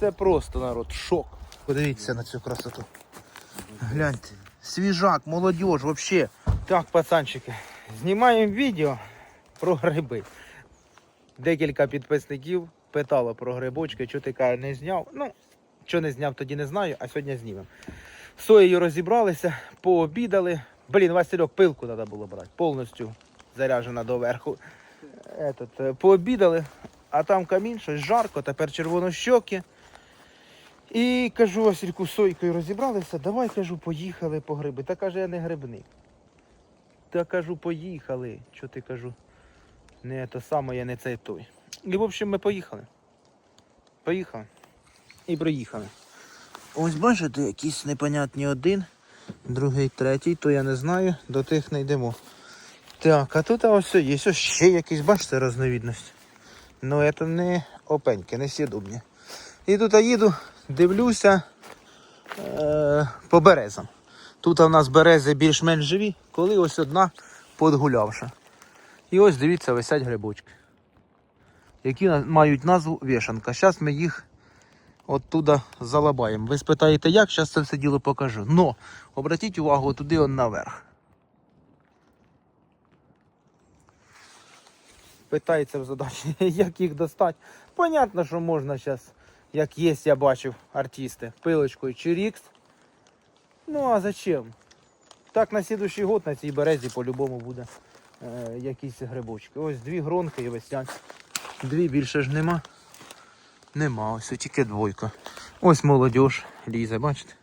це просто народ, шок. Подивіться на цю красоту. Гляньте. Свіжак, молодіж, взагалі. Так, пацанчики, знімаємо відео про гриби. Декілька підписників питало про грибочки, що ти каже, не зняв. Ну, що не зняв, тоді не знаю, а сьогодні знімемо. Соєю розібралися, пообідали. Блін, Васильок, пилку треба було брати, повністю заряджена доверху. Этот, е, пообідали, а там камін, щось жарко, тепер червонощоки. І кажу Васильку Сойкою розібралися, давай кажу, поїхали по гриби. Та каже, я не грибник. Та кажу, поїхали. Що ти кажу? Не то саме, я не цей той. І в общем ми поїхали. Поїхали. І приїхали. Ось бачите, якісь непонятні один, другий, третій, то я не знаю, до тих не йдемо. Так, а тут ось є ось ще якісь, бачите, розновідності. Ну це не опеньки, не сідубні. І тут я їду, дивлюся е, по березам. Тут у нас берези більш-менш живі, коли ось одна подгулявша. І ось дивіться, висять грибочки, які мають назву вішанка. Зараз ми їх оттуда залабаємо. Ви спитаєте, як? Зараз це все діло покажу. Но обратіть увагу туди он наверх. Питається в задачі, як їх достати. Понятно, що можна зараз, як є, я бачив артисти, пилочкою чи рікс. Ну а зачем? Так на слідуючий год на цій березі по-любому буде е, якісь грибочки. Ось дві гронки і висять. Дві більше ж нема. Нема, ось тільки двойка. Ось молодіж лізе, бачите?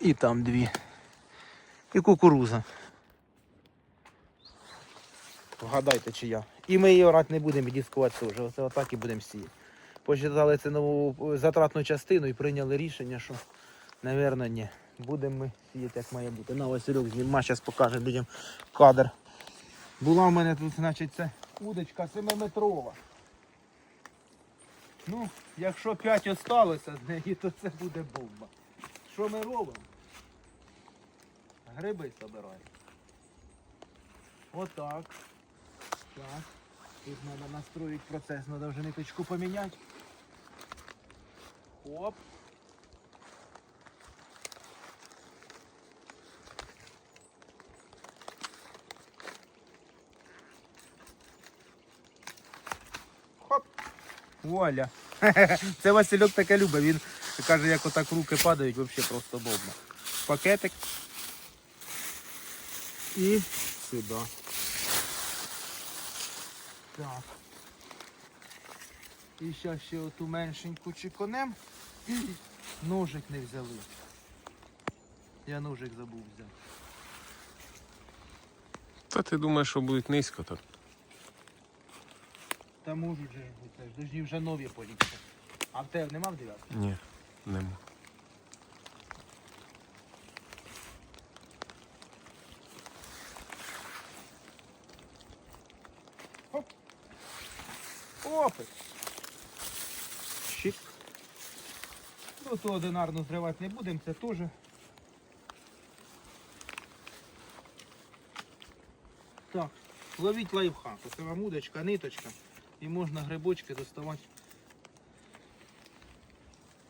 І там дві. І кукуруза. Вгадайте, чи я. І ми її орати не будемо і дискувати теж. Оце отак і будемо сіяти. Посчитали цінову затратну частину і прийняли рішення, що, напевно, ні. Будемо ми сіяти, як має бути. На Васильок зніма, зараз покаже людям кадр. Була в мене тут, значить, це удочка 7-метрова. Ну, якщо 5 осталося з неї, то це буде бомба. Що ми робимо? Гриби збираємо. Отак. Так. Тут треба настроїти процес, треба вже ниточку поміняти. Хоп. Хоп. Вуаля. Це Васильок таке любить. Він каже, як отак руки падають, взагалі просто бомба. Пакетик. І сюди. Так. І зараз ще оту меншеньку чеконем. І ножик не взяли. Я ножик забув взяти. Та ти думаєш, що будуть низько тут? Та можуть же бути, теж. Дожні вже нові поліпше. А в тебе нема в дев'ятку? Ні, нема. Опит. Щик. То одинарно зривати не будемо, це теж. Так, ловіть лайфхак. Оце вам удочка, ниточка. І можна грибочки доставати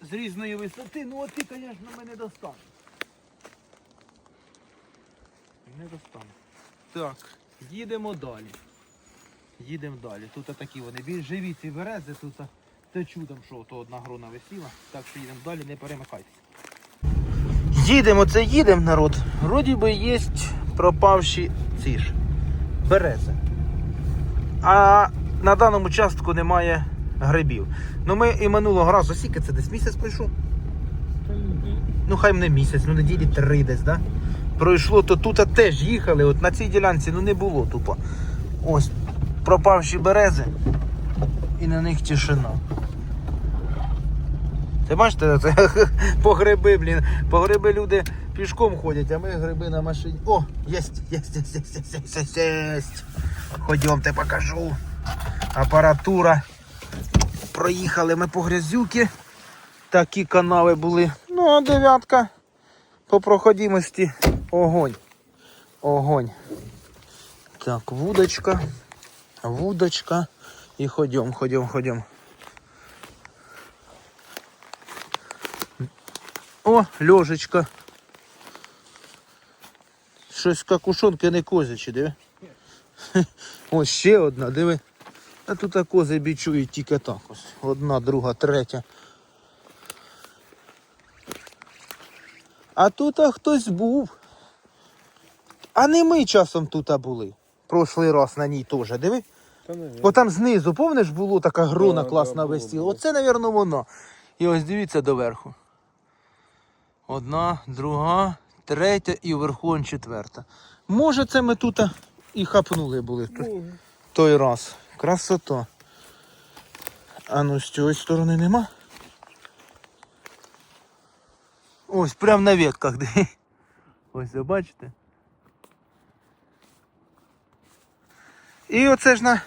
з різної висоти. Ну от ти, звісно, мене достанеш. Не достану. Так, їдемо далі. Їдемо далі. Тут такі вони більш живі ці берези, тут це чудом, що то одна грона висіла. Так що їдемо далі, не перемикайтеся. Їдемо, це їдемо, народ. Вроді би є пропавші ці ж берези. А на даному частку немає грибів. Ну ми і минулого разу, скільки це десь місяць пройшов? Ну хай не місяць, ну неділі три десь, да? Пройшло, то тут теж їхали, от на цій ділянці ну не було тупо. Ось пропавші берези і на них тишина. Це бачите, це по гриби, блін. По гриби люди пішком ходять, а ми гриби на машині. О, єсть, єсть, єсть, єсть, єсть, єсть, єсть, єсть. Ходімте покажу. Апаратура. Проїхали ми по грязюки. Такі канави були. Ну, а дев'ятка по проходимості. Огонь. Огонь. Так, вудочка. Вудочка. І ходім, ходім, ходім. О, льожечка. Щось какушонки не козячі, диви. Ось ще одна, диви. А тут а кози бічують тільки так ось. Одна, друга, третя. А тут а хтось був. А не ми часом тут а були. Прошлий раз на ній теж, диви. Та Бо там знизу, помниш, було така грона Да, класна да, висіла. Оце, напевно, воно. І ось дивіться доверху. Одна, друга, третя і вверху он четверта. Може, це ми тут і хапнули були той, той раз. Красота. А ну з цієї сторони нема. Ось, прямо на ветках. Де. Ось, ви бачите? І оце ж на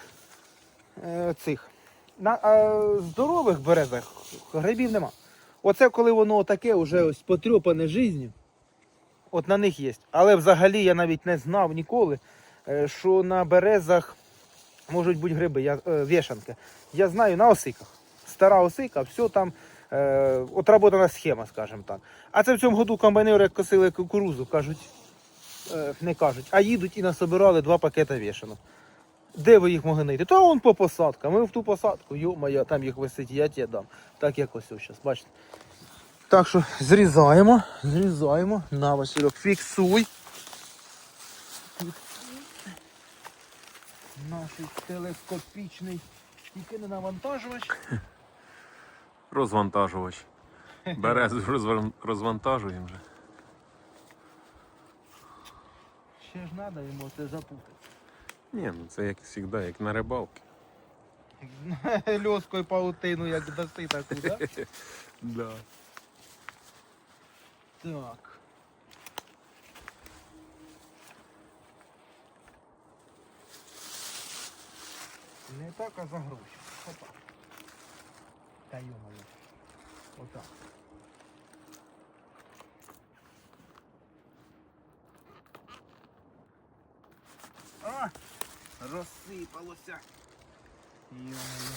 е, цих. На е, здорових березах грибів нема. Оце коли воно таке вже ось потрьопане життю, от на них є. Але взагалі я навіть не знав ніколи, е, що на березах можуть бути гриби, я, е, вішанки. Я знаю на осиках. Стара осика, все там е, отработана схема, скажімо так. А це в цьому году комбайнери косили кукурузу, кажуть, е, не кажуть, а їдуть і насобирали два пакета вішанок. Де ви їх могли знайти? Та вон по посадкам. Ми в ту посадку, йо-моє, там їх висить, я тебе дам. Так як ось зараз, бачите. Так що зрізаємо, зрізаємо. На, Васильок, фіксуй. Наш телескопічний тільки не навантажувач. Розвантажувач. Березу розван- розвантажуємо вже. Ще ж треба йому це запутати. Ні, ну це як завжди, як на рибалки. Льоскою паутину, як даси таку, да? Да. Так. Не так, а за гроші. Опа. Та йомаю. Отак. А! Розсипалося. Йомаю.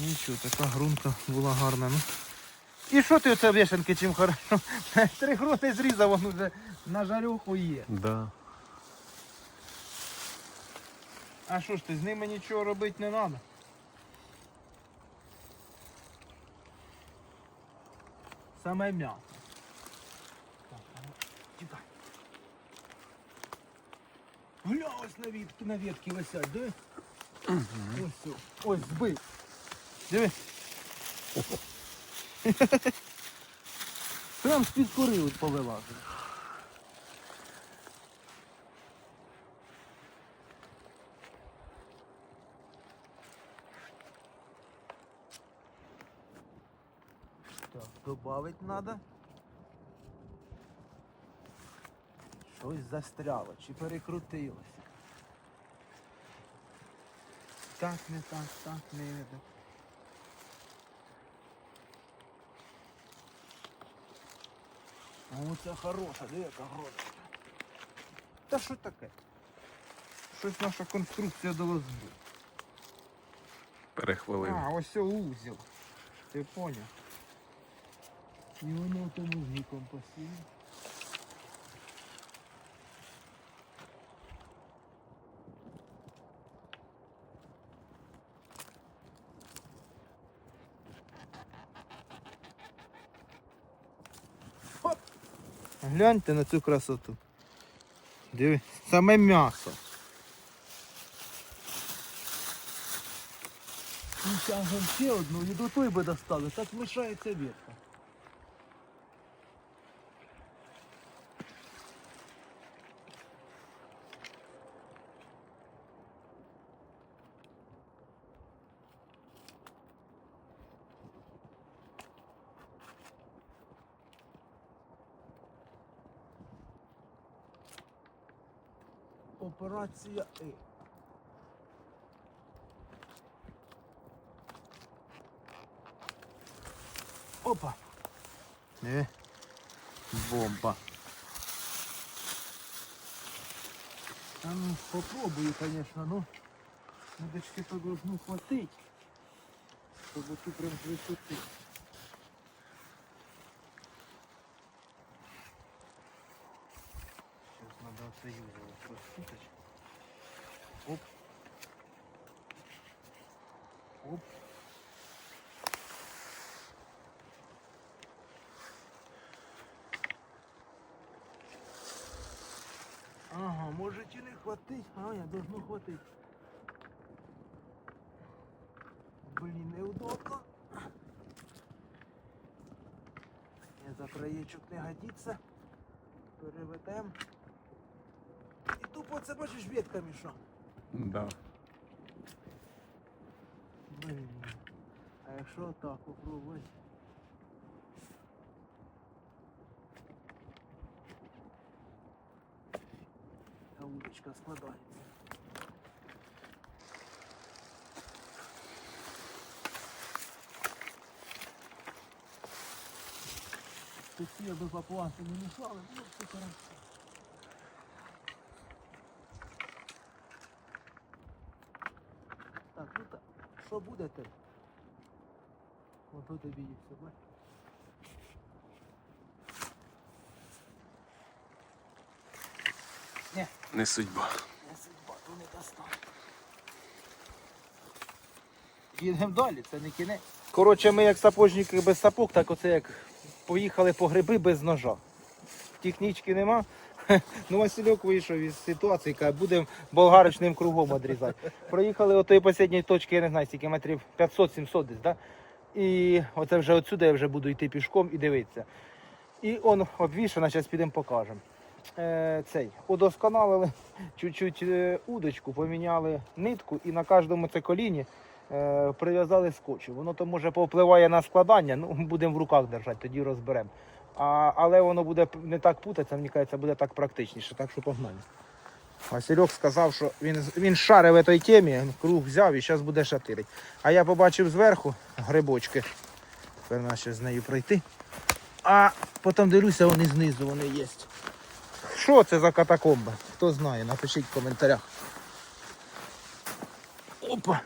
Нічого, така грунка була гарна, ну. І що ти оце вішенки чим хорошо? Три гроти зрізав, воно вже на жарюху є. Да. А що ж ти, з ними нічого робити не треба? Саме м'ясо. Так, а ну, тікай. Гля, ось на ветки, на ветки висять, диви. Ось, все. ось збив. Диви. Прям з-під кори повилазив. Так, добавить надо. Щось застряло чи перекрутилось. Так, не так, так, не так. О, це хороша, диви, яка гроза. Та що таке? Щось наша конструкція дала збив. Перехвалив. А, ось узел. Ти поняв. І воно тому віком посіє. Гляньте на цю красоту. Дивіться, саме м'ясо. Тягнем ще одну і до той би достали, так мішається ветка. Операція Е. Опа. Не. Бомба. А ну, попробую, конечно, ну. Удочки то должно хватить. Чтобы тут прям с высоты. Хватить. А, я должно хватить. Блин, неудобно. Не за краєчок не годиться. Переведем. І тупо це бачиш ветка міша. Да. Блін. А якщо так попробувати? Та удочка складається. Такі аби папуаси не мішали, ну все хорошо. Так, ну так, що буде ти? Ото тобі і все, бач. Ні, Не судьба. не судьба, то не достане. Їдемо далі, це не кінець. Коротше, ми як сапожники без сапог, так оце як поїхали по гриби без ножа. Технічки нема. Ну, Васильок вийшов із ситуації, каже, будемо болгарочним кругом відрізати. Проїхали до тої останньої точки, я не знаю, скільки метрів 500-700 десь, да? І оце вже отсюди я вже буду йти пішком і дивитися. І он обвішана, зараз підемо покажемо. Е, цей, удосконалили чуть-чуть е, удочку, поміняли нитку і на кожному це коліні е, прив'язали скотчем. Воно то може повпливає на складання, ну будемо в руках держати, тоді розберемо. Але воно буде не так путатися, мені кажеться, буде так практичніше, так що погнали. Васильок сказав, що він, він шарив в цій темі, круг взяв і зараз буде шатирить. А я побачив зверху грибочки. Тепер треба з нею пройти. А потім дивлюся, вони знизу вони є. Що це за катакомба? Хто знає, напишіть в коментарях. Опа!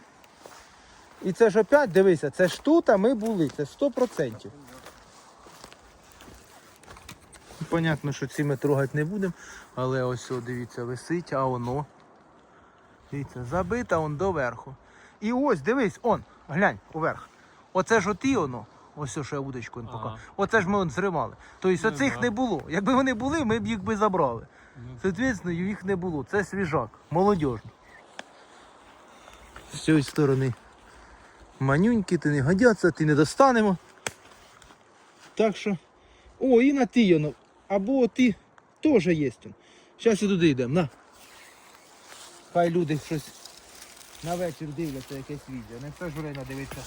І це ж опять, дивися, це ж тут, а ми були, це 100%. Понятно, що ці ми трогати не будемо, але ось, о, дивіться, висить, а воно. Дивіться, забита он доверху. І ось, дивись, он, глянь, уверх. Оце ж оті воно. Ось я удочку Ага. показав. Оце ж ми он зривали. Тобто Ну, оцих да. не було. Якби вони були, ми б їх би забрали. Соответственно, їх не було. Це свіжак, молодіжний. З цієї сторони манюньки, ти не годяться, ти не достанемо. Так що. О, і на ті воно. Або ті теж є. Зараз і туди йдемо. На. Хай люди щось на вечір дивляться якесь відео. Не все ж время дивитися,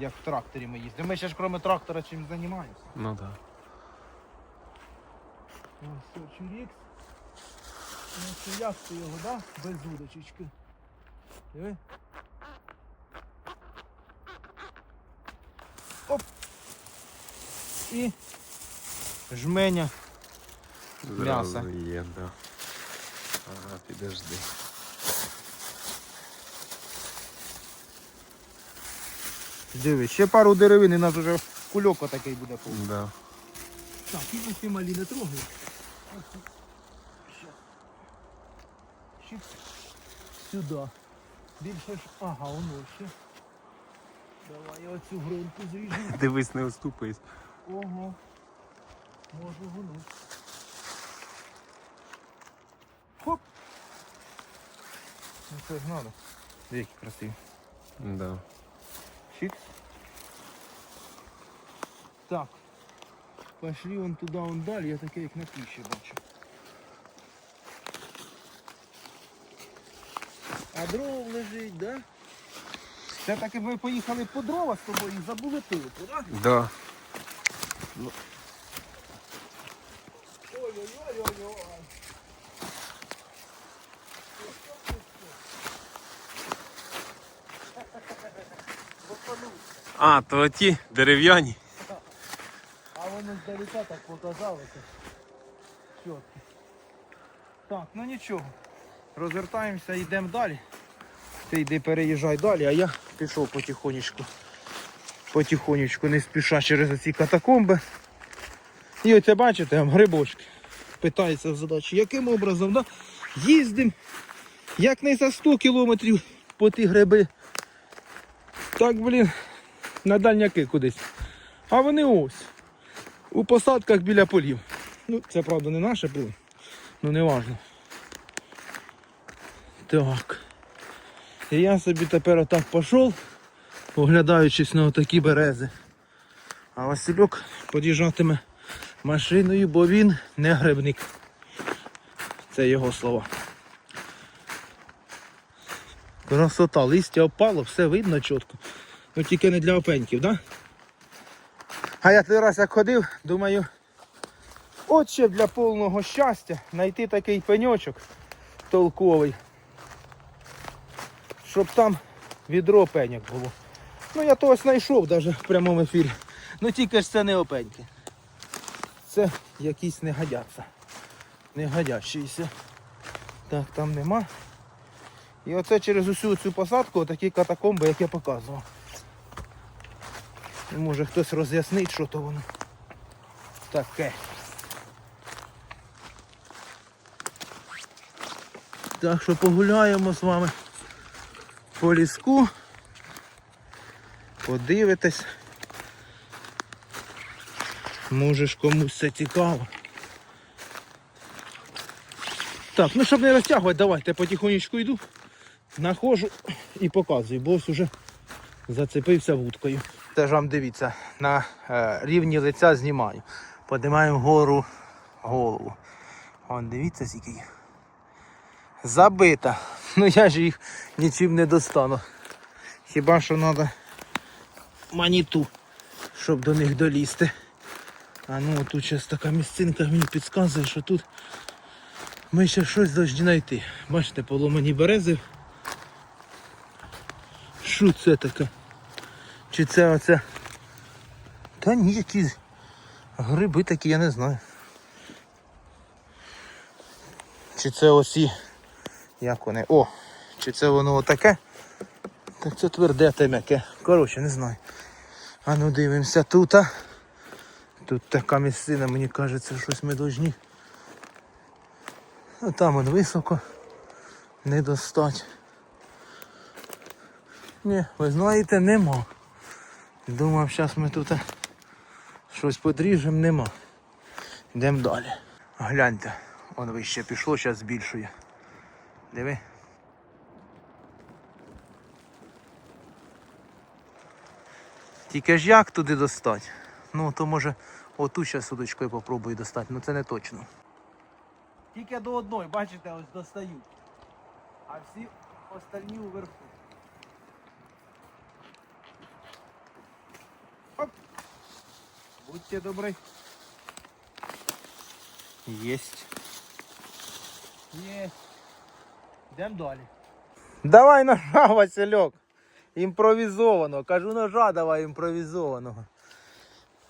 як в тракторі ми їздимо. Ми ще ж крім трактора чим займаємося. Ну да. Ось чурікс. Ну як ти його, да? Без удочечки. Диви. Оп. І жменя. Зразу є, да. Ага, підожди. Диви, ще пару деревин і нас вже кульок отакий буде повний. Да. Так, і ці малі не трогай. Щип. Сюди. Більше ж. Ага, воно ще. Давай я оцю гронку зріжу. Дивись, не оступись. Ого. Можу гунуть. Хоп. Ну це ж надо. Які красиві. Да. Так. Пошли вон туда, вон далі, я таке як на пищі бачу. А дров лежить, да? Це таки ми поїхали по дрова з тобою і забули пилку, да? Да. Ой-ой-ой-ой-ой. А, то ті дерев'яні. А воно так показалося. Чітко. Так, ну нічого. Розвертаємося, йдемо далі. Ти йди переїжджай далі, а я пішов потихонечку. Потихонечку, не спіша через оці катакомби. І оце бачите, там грибочки. питається задачі, яким образом, да? їздимо як не за 100 кілометрів по ті гриби. Так, блін, на дальняки кудись. А вони ось. У посадках біля полів. Ну, це правда не наше поле. Ну не важно. Так. І я собі тепер отак пішов, оглядаючись на отакі берези. А Васильок під'їжджатиме машиною, бо він не грибник. Це його слова. Красота, листя опало, все видно чітко. Ну тільки не для опеньків, так? Да? А я той раз як ходив, думаю, от ще для повного щастя знайти такий пеньочок толковий, щоб там відро пеньок було. Ну я то ось знайшов навіть в прямому ефірі. Ну тільки ж це не опеньки. Це якісь не годяться. Не годящіся. Так, там нема. І оце через усю цю посадку такі катакомби, як я показував. І може хтось роз'яснить, що то воно таке. Так що погуляємо з вами по ліску. Подивитесь. Може ж комусь це цікаво. Так, ну щоб не розтягувати, давайте я потихонечку йду. Находжу і показую, бо уже зацепився вудкою. Теж вам дивіться, на е, рівні лиця знімаю. Подимаємо вгору голову. Вон дивіться, скільки їх. Забита. Ну я ж їх нічим не достану. Хіба що треба маніту, щоб до них долізти. А ну тут зараз така місцинка мені підказує, що тут ми ще щось повинні знайти. Бачите, поломані берези. Що це таке? Чи це оце? Та ні, якісь гриби такі, я не знаю. Чи це оці, як вони? О! Чи це воно отаке? Так це тверде та м'яке. Коротше, не знаю. А ну дивимося тут. а. Тут така місцина, мені кажеться, щось ми должні. Ну там он високо. Не достать. Ні, ви знаєте, нема. Думав, зараз ми тут щось подріжемо, нема. Йдемо далі. Гляньте, он вище пішло, зараз збільшує. Диви. Тільки ж як туди достати? Ну, то може оту ще судочкою попробую достати, ну це не точно. Тільки до одної, бачите, ось достаю. А всі остальні уверху. Будьте добрі. Єсть. Єсть. Йдемо далі. Давай ножа, Васильок. Імпровізовано. Кажу ножа давай імпровізованого.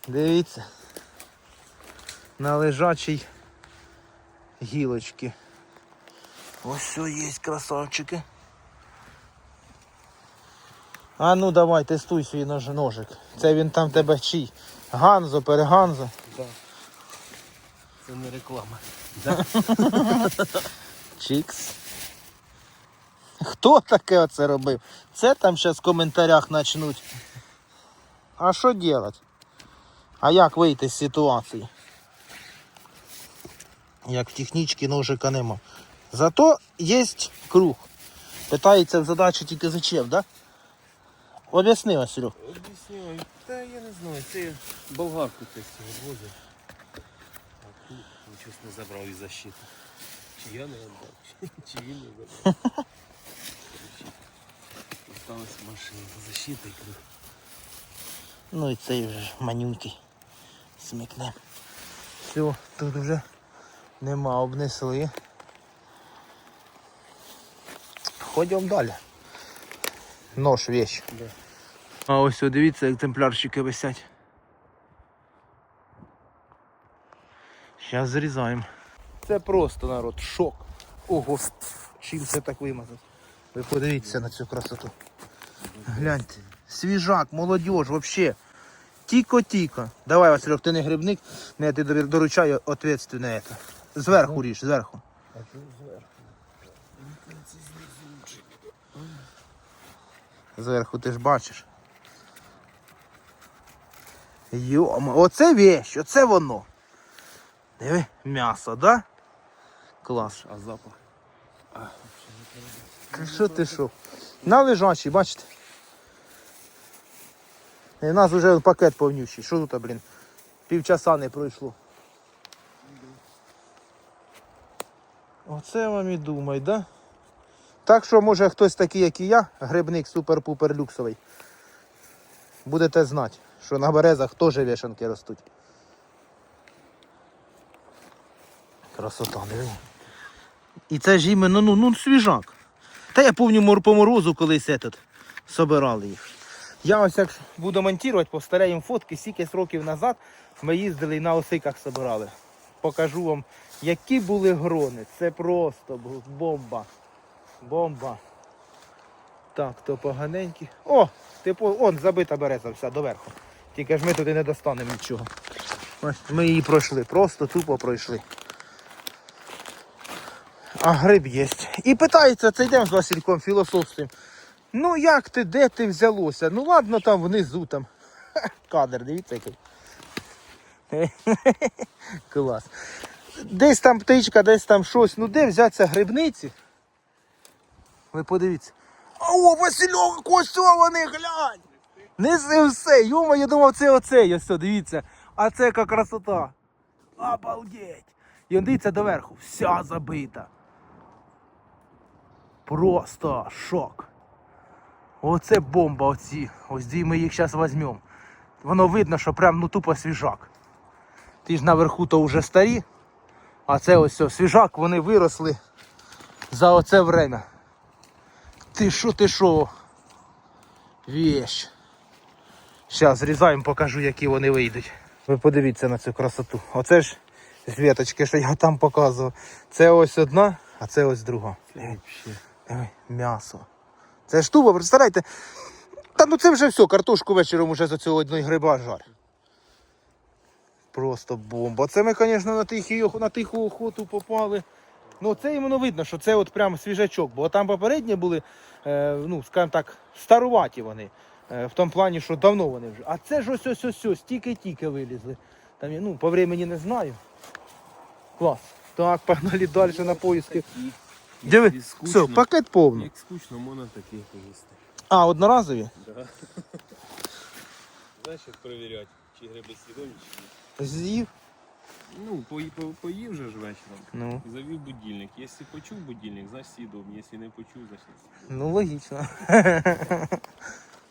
Дивіться. На лежачій гілочки. Ось все є, красавчики. А ну давай, тестуй свій нож ножик. Це він там тебе чий? Ганзо, переганзо. Це не реклама. Чікс. Хто таке оце робив? Це там зараз в коментарях почнуть. А що робити? А як вийти з ситуації? Як в технічці ножика нема. Зато є круг. Питається в задачі тільки зачем, да? Об'ясни, Василю. Об'яснюю. Та я не знаю, це болгарку тестів відвозив. А тут нічого не забрав із защити. Чи я не віддав, чи, чи він не забрав. Осталась машина защита і круг. Ну і цей вже манюнький. Смикне. Все, тут вже нема, обнесли. Ходимо далі. Нож вещь. Да. А ось дивіться, екземплярчики висять. Зараз зрізаємо. Це просто народ, шок. Ого, чим це так вимазав. Ви подивіться на цю красоту. Гляньте. Свіжак, молодіж, вообще. Тіко-тіко. Давай, Васильок, ти не грибник, не я тобі доручаю відповідальне. Зверху ріж, зверху. Зверху? Зверху ти ж бачиш. Йома, оце вещь, оце воно. Диви, м'ясо, да? Клас. А запах? Ти що ти що? На лежачий, бачите? І у нас вже пакет повнющий. Що тут, блін? Півчаса не пройшло. Оце вам і думай, да? Так що, може, хтось такий, як і я, грибник супер-пупер люксовий. Будете знати, що на березах теж вішанки ростуть. Красота, диви. І це ж іменно, ну, ну свіжак. Та я мор- по морозу колись этот, собирали їх. Я ось як буду монтувати, повторяємо фотки, стільки років назад ми їздили і на осиках собирали. Покажу вам, які були грони. Це просто бомба. Бомба. Так, то поганенькі. О, типу, он забита береза вся доверху. Тільки ж ми туди не достанемо нічого. Ми її пройшли, просто тупо пройшли. А гриб є. І питається, це йдемо з Васильком філософством. Ну як ти, де ти взялося? Ну ладно, там внизу там. Кадр, дивіться який. Клас. Десь там птичка, десь там щось. Ну де взяться грибниці? Ви подивіться. О, Васильок, ось вони, глянь! Неси все, йома, я думав, це оце, ось, все, дивіться. А це яка красота. Обалдеть! І он дивіться доверху, вся забита. Просто шок. Оце бомба оці. Ось ді ми їх зараз візьмемо. Воно видно, що прям ну тупо свіжак. Ті ж наверху то вже старі, а це ось все, свіжак, вони виросли за оце время. Ти що, ти що? Вещь. Зараз зрізаємо, покажу, які вони вийдуть. Ви подивіться на цю красоту. Оце ж з віточки, що я там показував. Це ось одна, а це ось друга. Ой, м'ясо. Це ж тупо, представляєте? Та ну це вже все, картошку вечором уже з цього одної гриба жар. Просто бомба. Це ми, звісно, на, тихі, на тиху охоту попали. Ну це іменно видно, що це от прям свіжачок, бо там попередні були, е, ну, скажімо так, старуваті вони. Е, в тому плані, що давно вони вже. А це ж ось ось ось, ось тільки-тільки вилізли. Там, ну, по времени не знаю. Клас. Так, погнали далі на поїзки. Такі. Диви, все, пакет повний. Як скучно, можна такі поїсти. А, одноразові? Да. Знаєш, як перевіряти, чи гриби свідомі, чи ні. З'їв. Ну, по, по, поїв же ж вечором. Ну, Завів будильник. Якщо почув будильник, значить свідомий. Якщо не почув, значить не свідомий. ну логічно.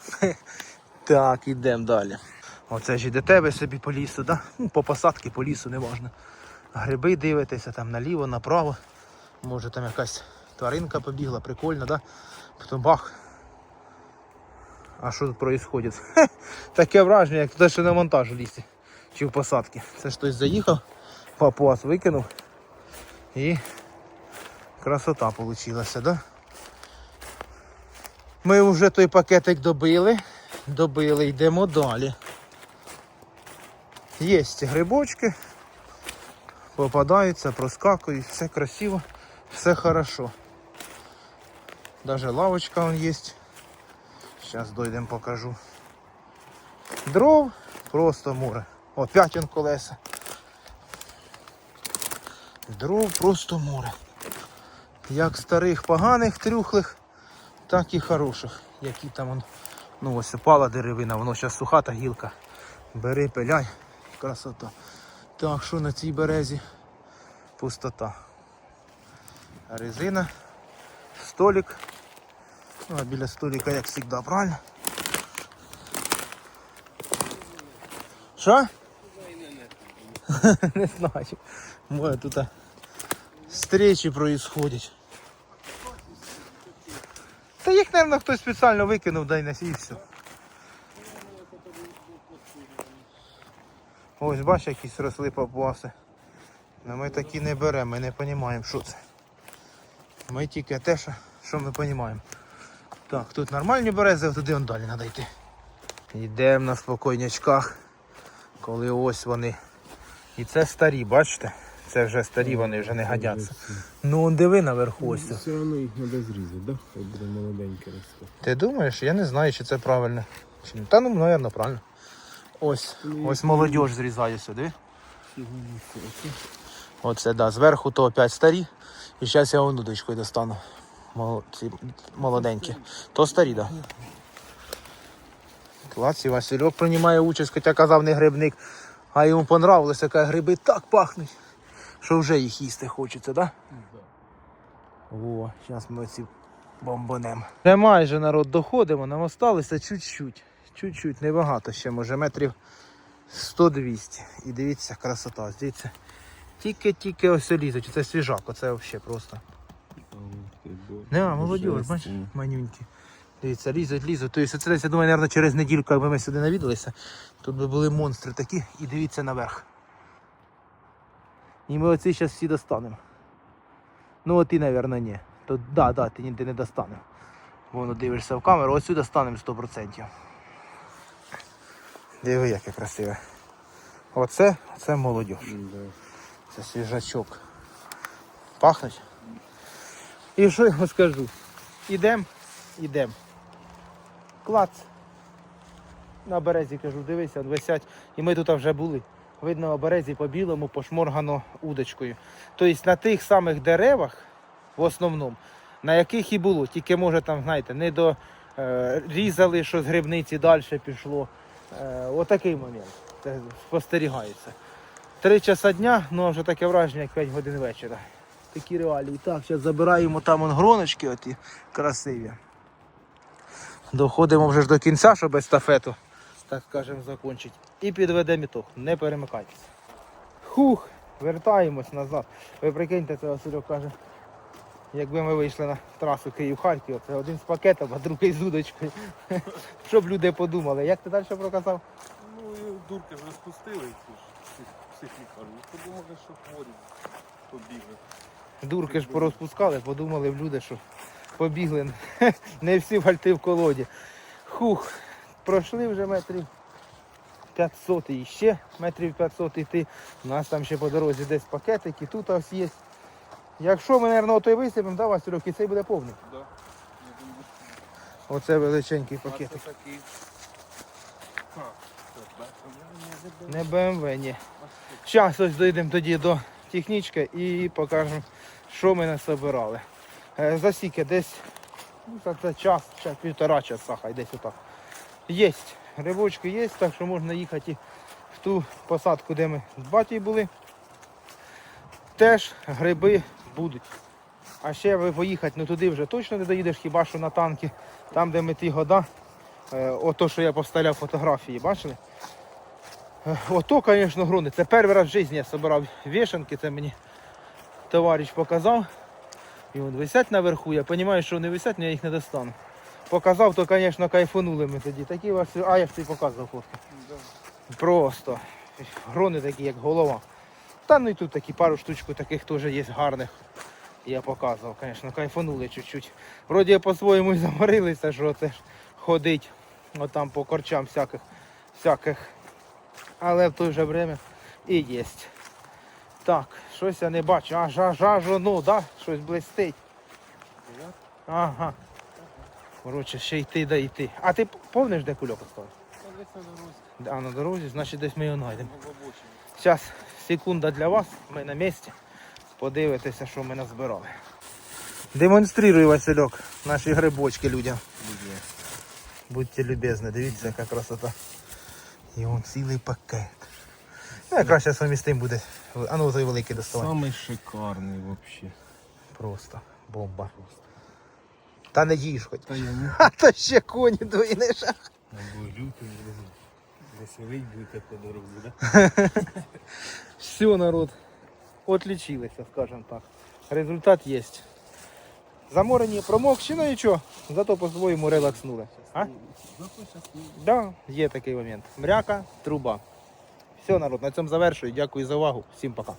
так, ідемо далі. Оце ж і до тебе собі по лісу, да? Ну, по посадки, по лісу, не можна. Гриби дивитися там наліво, направо. Може там якась тваринка побігла, прикольно, да? Потім бах. А що тут відбувається? Таке враження, як те, що на монтаж в лісі. Чи в посадці. Це ж хтось заїхав, папуас викинув і красота вийшла, да? Ми вже той пакетик добили. Добили, йдемо далі. Є грибочки. Попадаються, проскакують, все красиво, все хорошо. Даже лавочка вон є. Зараз дойдемо покажу. Дров просто море. О, п'ять он колеса. Дров просто море. Як старих поганих трюхлих, так і хороших. Які там он, ну ось упала деревина, воно зараз суха та гілка. Бери, пиляй, красота. Так, що на цій березі? Пустота. Резина, столик. Ну, а біля столика, як завжди, правильно? Що? Не знаю. Моє тут встречи происходять. Їх, мабуть, хтось спеціально викинув, дай на і. Ось бач, якісь росли папуаси. Но ми такі не беремо, ми не розуміємо, що це. Ми тільки те, що, ми розуміємо. Так, тут нормальні берези, туди он далі треба йти. Йдемо на спокійнячках, коли ось вони. І це старі, бачите? Це вже старі, вони вже не годяться. Ну, диви наверху ось. це. Все одно їх треба зрізати, да? Хай буде молоденьке росте. Ти думаєш? Я не знаю, чи це правильно. Чи. Та ну, мабуть, правильно. Ось, ось молодіж зрізає сюди. Оце, да, зверху то опять старі. І зараз я вон удочкою достану. Мол- ці молоденькі. То старі, так. Да. Клас, і Васильок приймає участь, хоча казав не грибник. А йому понравилося, каже, гриби так пахнуть, що вже їх їсти хочеться, так? Да? О, зараз ми ці бомбанем. Вже майже народ доходимо, нам осталося чуть-чуть. Чуть-чуть, небагато ще, може метрів 100-200. І дивіться, красота. Дивіться. Тільки-тільки ось лізуть. Це свіжак, оце взагалі просто. Нема, молодіж, бачиш, манюнькі. Дивіться, лізуть, лізуть. Тобто це десь, я думаю, мабуть, через недільку, якби ми сюди навідалися, тут би були монстри такі, і дивіться наверх. І ми оці зараз всі достанемо. Ну от і, мабуть, ні. То да, да, ти ніде не достанемо. Воно дивишся в камеру, ось сюди станемо 100%. Диви, яке красиве. Оце, оце молодь. Це свіжачок. Пахнуть. І що я вам скажу? Ідем, ідем. Клац. На березі кажу, дивися, висять. І ми тут вже були. Видно, на березі по білому пошморгано удочкою. Тобто на тих самих деревах, в основному, на яких і було, тільки може там, знаєте, не до е, різали, що з грибниці далі пішло. Е, отакий момент. Це спостерігається. Три часа дня, ну вже таке враження, як 5 годин вечора. Такі реалії. Так, зараз забираємо там он гроночки оті красиві. Доходимо вже ж до кінця, щоб естафету, так скажемо, закінчити. І підведемо ітог. Не перемикайтеся. Хух, вертаємось назад. Ви прикиньте, це Васильок каже. Якби ми вийшли на трасу Київ-Харків, це один з пакетом, а другий з удочкою. Щоб люди подумали. Як ти далі проказав? Ну і дурки ж розпустили ці ж псих- Подумали, що хворі побігли. Дурки ж порозпускали, подумали в люди, що побігли. Не всі вальти в колоді. Хух, пройшли вже метрів 500 і ще метрів 500 йти. У нас там ще по дорозі десь пакетики, тут ось є. Якщо ми, мабуть, отой висипемо, да, Васильок, і цей буде повний. Да. Оце величенький пакетик. Не БМВ, ні. Зараз ось дійдемо тоді до технічки і покажемо, що ми насобирали. Е, Засіки десь ну, це час, час, півтора часа, хай десь отак. Є. Рибочки є, так що можна їхати в ту посадку, де ми з батьком були. Теж гриби будуть. А ще ви поїхати, ну туди вже точно не доїдеш, хіба що на танки, там, де ми ті года, е, ото, що я повставляв фотографії, бачили? Е, Ото, звісно, груни. Це перший раз в житті я збирав вішанки, це мені товариш показав. І вони висять наверху, я розумію, що вони висять, але я їх не достану. Показав, то, звісно, кайфанули ми тоді. Такі вас, а я ж тобі показував фотки. Просто. Грони такі, як голова. Та ну і тут такі пару штучку таких теж є гарних. Я показував, звісно, кайфанули чуть-чуть. Вроді по-своєму й заморилися, що це ж ходить отам по корчам всяких, всяких. Але в той же время і є. Так, щось я не бачу. А жа, жа, жону, да? Щось блистить. Ага. Коротше, ще йти да йти. А ти повниш, де кульок дорозі, А на дорозі, значить десь ми його знайдемо. Зараз секунда для вас, ми на місці. Подивитися, що ми назбирали. Демонструй, Васильок, наші грибочки людям. Будьте любезні, дивіться, яка красота. І он цілий пакет. Ну, вам із тим буде. А ну той великий доставай. Самий шикарний взагалі. Просто бомба. Та не їж хоч. Та я не А то ще коні доїнеш. або лютий, веселить будете по дорогу, да? Все, народ, отлічилися, скажімо так. Результат є. Заморені, промокші, ну нічого, зато по-своєму релакснули. А? Да, є такий момент. Мряка, труба. Все, народ, на цьому завершую. Дякую за увагу. Всім пока.